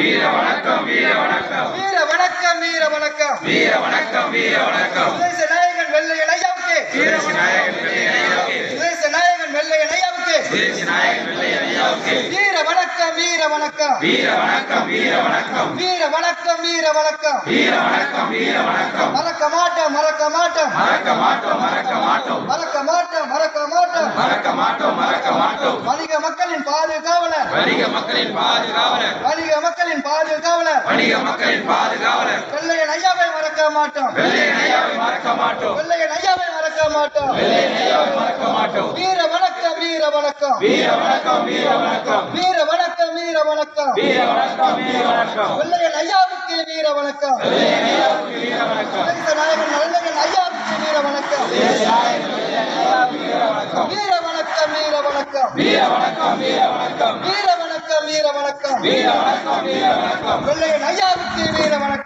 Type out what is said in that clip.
வீர வணக்கம் வீர வணக்கம் வீர வணக்கம் வீர வணக்கம் வீர வணக்கம் வீர வணக்கம் சுதேச நாயகன் வெள்ளையன் ஐயாவுக்கு சுதேசி நாயகன் வெள்ளையன் ஐயாவுக்கு சுதேச நாயகன் வெள்ளையன் ஐயாவுக்கு சுதேசி நாயகன் வெள்ளையன் ஐயாவுக்கு வீர வணக்கம் வீர வணக்கம் வீர வணக்கம் வீர வணக்கம் வீர வணக்கம் வீர வணக்கம் வீர வணக்கம் வீர வணக்கம் மறக்க மாட்டோம் மறக்க மாட்டோம். மறக்க மாட்டோம் மறக்க மாட்டோம் மறக்க மாட்டோம் மறக்க மாட்டோம் மறக்க மாட்டோம் வணிக மக்களின் பாதுகாவலர். வணிக மக்களின் பாதுகாவலர். வணிக மக்களின் பாதுகாவலர். வணிக மக்களின் பாதுகாவலர். வெள்ளையன் ஐயாவை மறக்க மாட்டோம். வெள்ளையன் ஐயாவை மறக்க மாட்டோம். வெள்ளையன் ஐயாவை மறக்க மாட்டோம். வெள்ளையன் ஐயாவை மறக்க மாட்டோம். வீர வணக்கம் வீர வணக்கம். வீர வணக்கம் வீர வணக்கம். வீர வணக்கம் வீர வணக்கம். வீர வணக்கம் வீர வணக்கம். வெள்ளையன் ஐயாவுக்கு வீர வணக்கம். வெள்ளையன் ஐயாவுக்கு வணக்கம் வீர வணக்கம். வீர வணக்கம் வீர வணக்கம். வீர வணக்கம் வீர வணக்கம். வீர வணக்கம் வீர வணக்கம். பிள்ளையின் ஐயாவுக்கு வீர வணக்கம்.